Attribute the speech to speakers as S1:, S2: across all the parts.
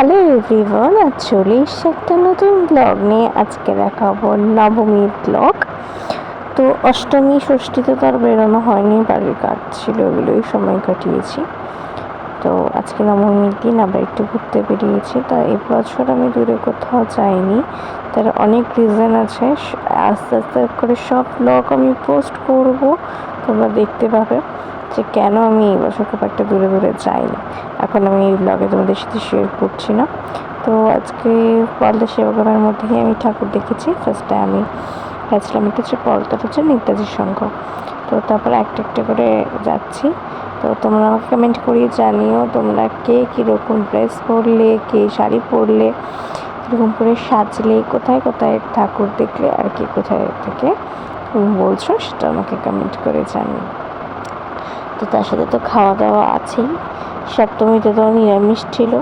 S1: Hello everyone আজ চলে এসছে একটা নতুন ব্লগ নিয়ে আজকে দেখাবো নবমীর ব্লগ তো অষ্টমী ষষ্ঠীতে তো আর বেরোনো হয়নি, বাড়ির কাজ ছিল ওগুলোই সময় কাটিয়েছি। তো আজকে নবমীর দিন আবার একটু ঘুরতে বেরিয়েছি, তা এবছর আমি দূরে কোথাও যাইনি। তার অনেক রিজন আছে আস্তে আস্তে করে সব ব্লগ আমি পোস্ট করব, তোমরা দেখতে পাবে যে কেন আমি এই বছর খুব একটা দূরে দূরে যাইনি। এখন আমি এই ব্লগে তোমাদের সাথে শেয়ার করছি না। তো আজকে পলতা সেবাগ্রামের মধ্যেই আমি ঠাকুর দেখেছি ফার্স্টে আমি গেছিলাম এটা হচ্ছে পলতাটা হচ্ছে নেতাজি সংঘ। তো তারপরে একটা একটা করে যাচ্ছি। তো তোমরা আমাকে কমেন্ট করিয়ে জানিও তোমরা কে কীরকম ড্রেস পরলে, কে শাড়ি পরলে, কীরকম করে সাজলে, কোথায় কোথায় ঠাকুর দেখলে আর কি কোথায় থেকে তুমি বলছো সেটা আমাকে কমেন্ট করে জানিও। তো তার সাথে তো খাওয়া দাওয়া আছেই। সপ্তমীতে তো নিরামিষ ছিল,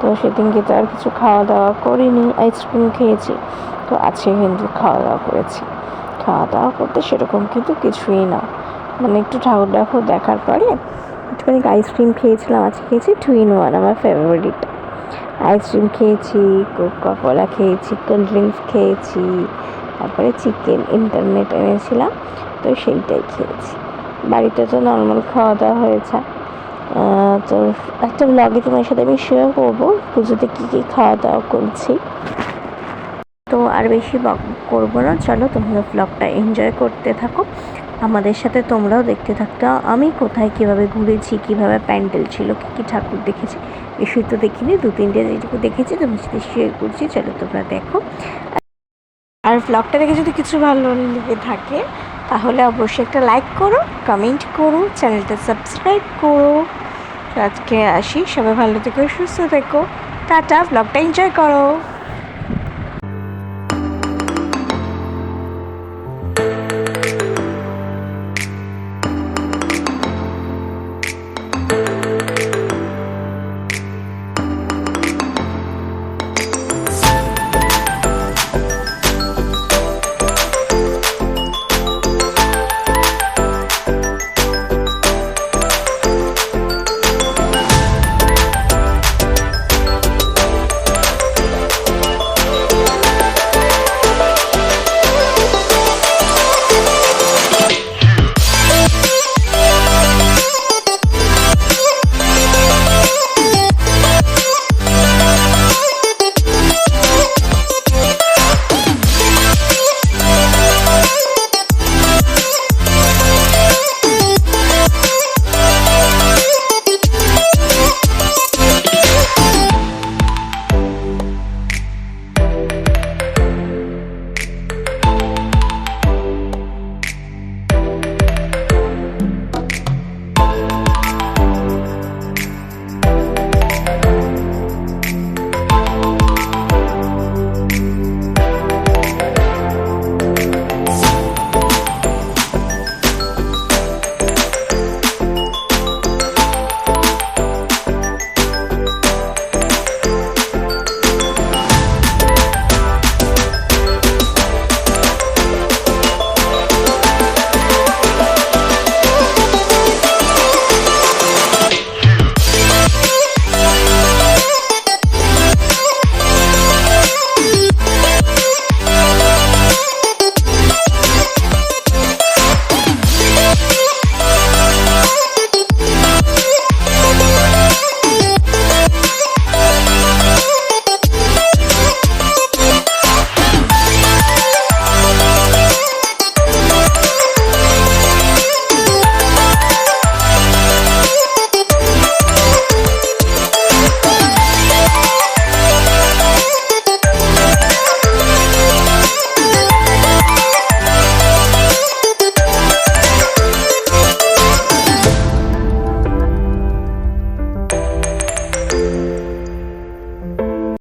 S1: তো সেদিনকে তো আর কিছু খাওয়া দাওয়া করিনি আইসক্রিম খেয়েছি, তো আজকে কিন্তু খাওয়া দাওয়া করেছি। খাওয়া দাওয়া করতে সেরকম কিন্তু কিছুই না। মানে একটু ঠাকুর ঠাকুর দেখার পরে একটুখানি আইসক্রিম খেয়েছিলাম, আজকে খেয়েছি টু ইন ওয়ান আমার ফেভারিট আইসক্রিম খেয়েছি কোকা কোলা খেয়েছি কোল্ড ড্রিঙ্কস খেয়েছি, তারপরে চিকেন ইন্টারনেট এনেছিলাম, তো সেইটাই খেয়েছি। বাড়িতে তো নর্মাল খাওয়া দাওয়া হয়েছে তো একটা ব্লগে তোমার সাথে আমি শেয়ার করব, পুজোতে কী কী খাওয়া দাওয়া করছি। তো আর বেশি করব না, চলো তোমরা ব্লগটা এনজয় করতে থাকো। আমাদের সাথে তোমরাও দেখতে থাকতো। আমি কোথায় কীভাবে ঘুরেছি, কীভাবে প্যান্ডেল ছিল, কী কী ঠাকুর দেখেছি এসবই তো দেখিনি। দু তিনটে যেটুকু দেখেছি তোমার সাথে শেয়ার করছি। চলো তোমরা দেখো। আর ব্লগটা দেখে যদি কিছু ভালো লেগে থাকে, তাহলে অবশ্যই একটা লাইক করো কমেন্ট করো চ্যানেলটা সাবস্ক্রাইব করো। আজকে আসি। সবাই ভালো থেকো, সুস্থ থেকো। টাটা ব্লগটা এনজয় করো।